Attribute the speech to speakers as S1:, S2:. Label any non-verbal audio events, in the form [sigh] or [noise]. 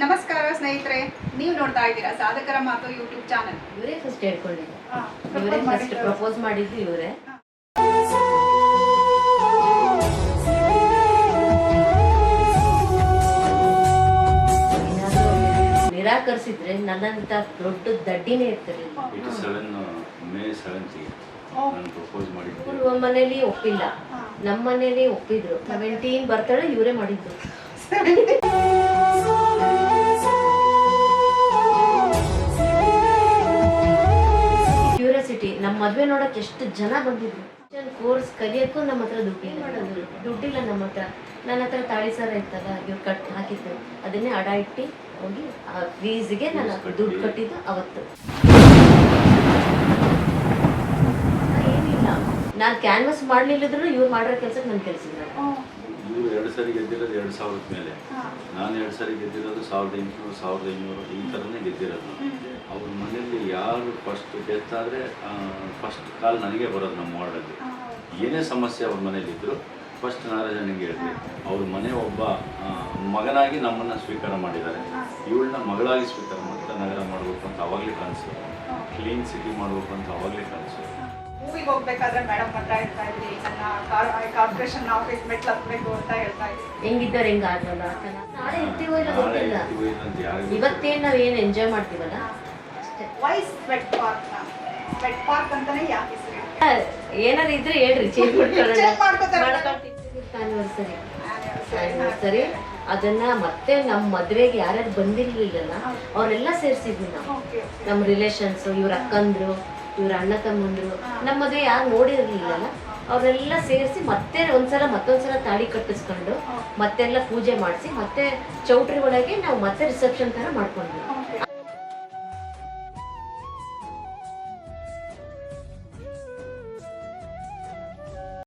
S1: ನಮಸ್ಕಾರ ಸ್ನೇಹಿತರೆ ನೀವು ನೋಡ್ತಾ ಇದ್ದೀರಾ ಸಾಧಕರ ಮಾತು ಯೂಟ್ಯೂಬ್ ಚಾನಲ್
S2: ಇವರೇ ಫಸ್ಟ್ ಹೇಳ್ಕೊಂಡಿದ್ದು. ಇವರೇ ಫಸ್ಟ್ ಪ್ರಪೋಸ್ ಮಾಡಿದ್ದು ಇವರೇ. ನಿರಾಕರಿಸಿದ್ರೆ ನನ್ನಂತ ದೊಡ್ಡ ದಡ್ಡಿನೇ ಇರ್ತಿರ್ಲಿಲ್ಲ
S3: ಏಯ್ಟಿ ಸೆವೆನ್ ಮೇ ಸೆವೆಂತಿಗೆ ನಾನು ಪ್ರಪೋಸ್ ಮಾಡಿದ್ದೆ.
S2: ಅವ್ರು ಮನೇಲಿ ಒಪ್ಪಿಲ್ಲ. ನಮ್ಮ ಮನೇಲಿ ಒಪ್ಪಿದ್ರು. ಸೆವೆಂಟೀನ್ ಬರ್ತಾಳೆ ಇವರೇ ಮಾಡಿದ್ದು. [laughs] ಮದ್ವೆ ನೋಡಕ್ ಎಷ್ಟು ಜನ ಬಂದಿದ್ರು? ಕೋರ್ಸ್ ಕಲಿಯಕ್ಕೂ ನಮ್ಮ ಹತ್ರ ದುಡ್ಡಿಲ್ಲ. ಮಾಡೋದು ದುಡ್ಡಿಲ್ಲ ನಮ್ಮ ಹತ್ರ. ನನ್ನ ಹತ್ರ ತಾಳಿ ಸಾರ ಇತ್ತಲ್ಲ ಇವ್ರು ಕಟ್ ಹಾಕಿದ್ದು ಅದನ್ನೇ ಅಡ ಇಟ್ಟು ಹೋಗಿ ಆ ಫೀಸ್ಗೆ ನಾನು ದುಡ್ಡು ಕಟ್ಟಿದ್ದು ಅವತ್ತು. ಏನಿಲ್ಲ. ನಾನು ಕ್ಯಾನ್ವಸ್ ಮಾಡ್ಲಿಲ್ಲದ್ರು ಇವ್ರು ಮಾಡಿರೋ ಕೆಲ್ಸಕ್ಕೆ ನಾನು ಕೆಲಸಿದ್ರು
S3: ಇವರು ಎರಡು ಸಾರಿ ಗೆದ್ದಿರೋದು ಎರಡು ಸಾವಿರದ ಮೇಲೆ. ನಾನು ಎರಡು ಸಾರಿ ಗೆದ್ದಿರೋದು ಸಾವಿರದ ಎಂಟುನೂರು ಸಾವಿರದ ಐನೂರು ಈ ಥರನೇ ಗೆದ್ದಿರೋದು. ಯಾರು ಫಸ್ಟ್ ಗೆದ್ದಾದರೆ ಫಸ್ಟ್ ಕಾಲ್ ನನಗೆ ಬರೋದು ನಮ್ಮ ವಾರ್ಡಲ್ಲಿ ಏನೇ ಸಮಸ್ಯೆ ಅವ್ರ ಮನೇಲಿದ್ದರು ಫಸ್ಟ್ ನಾರಾಯಣನಿಗೆ ಹೇಳಿದೆ ಅವ್ರ ಮನೆ ಒಬ್ಬ ಮಗನಾಗಿ ನಮ್ಮನ್ನು ಸ್ವೀಕಾರ ಮಾಡಿದ್ದಾರೆ. ಇವಳನ್ನ ಮಗಳಾಗಿ ಸ್ವೀಕಾರ ಮಾಡ್ತಾ ನಗರ ಮಾಡಬೇಕು ಅಂತ ಅವಾಗಲೇ ಕನಸು. ಕ್ಲೀನ್ ಸಿಟಿ ಮಾಡಬೇಕು ಅಂತ ಅವಾಗಲೇ ಕನಸು.
S1: ಮೂವಿಗೆ ಹೋಗ್ಬೇಕಾದ್ರೆ ಮೇಡಮ್ ಹತ್ರ ಹೇಳ್ತಾ ಇದ್ರಿ. ಕಾರ್ಪೊರೇಷನ್ ಆಫೀಸ್ ಮೆಟ್ಲು ಹತ್ಬೇಕು ಅಂತ ಹೇಳ್ತಾ ಇದ್ರಿ.
S2: ಹೆಂಗಿದ್ದವ್ರು ಹೆಂಗ ಆದ್ವಲ್ಲ ನಾಳೆ ಇರ್ತೀವೋ ಇಲ್ಲ ಗೊತ್ತಿಲ್ಲ. ಇವತ್ತೇನ್ ನಾವ್ ಏನ್ ಎಂಜಾಯ್ ಮಾಡ್ತೀವಲ್ಲ? ಅಷ್ಟೇ.
S1: ವೈಸ್ ಸ್ವೆಟ್ ಪಾರ್ಕ್ ಸ್ವೆಟ್ ಪಾರ್ಕ್ ಅಂತಾನೆ ಯಾಕೆ ಹೆಸರು?
S2: ಏನಾದ್ರು ಇದ್ರೆ ಹೇಳ್ರಿ ಚೇಂಜ್
S1: ಮಾಡ್ಕೊತಾರೆ.
S2: ಆನಿವರ್ಸರಿ ಅದನ್ನ ಮತ್ತೆ ನಮ್ಮ ಮದ್ವೆಗೆ ಯಾರ್ಯಾರು ಬಂದಿರ್ಲಿಲ್ಲ ಅವರೆಲ್ಲ ಸೇರ್ಸಿದ್ವಿ ನಾವು.
S1: ನಮ್
S2: ನಮ್ಮ ರಿಲೇಷನ್ಸ್ ಇವ್ರ ಅಕ್ಕಂದ್ರು ಇವ್ರ ಅಣ್ಣ ತಮ್ಮಂದ್ರು. ನಮ್ ಮದ್ವೆ ಯಾರು ನೋಡಿರ್ಲಿಲ್ಲಲ್ಲ ಅವರೆಲ್ಲ ಸೇರಿಸಿ ಮತ್ತೆ ಒಂದ್ಸಲ ಮತ್ತೊಂದ್ಸಲ ತಾಳಿ ಕಟ್ಟಿಸ್ಕೊಂಡು ಮತ್ತೆಲ್ಲ ಪೂಜೆ ಮಾಡಿಸಿ ಮತ್ತೆ ಚೌಟ್ರಿ ಒಳಗೆ ನಾವು ಮತ್ತೆ ರಿಸೆಪ್ಷನ್ ತರ ಮಾಡ್ಕೊಂಡ್ವಿ.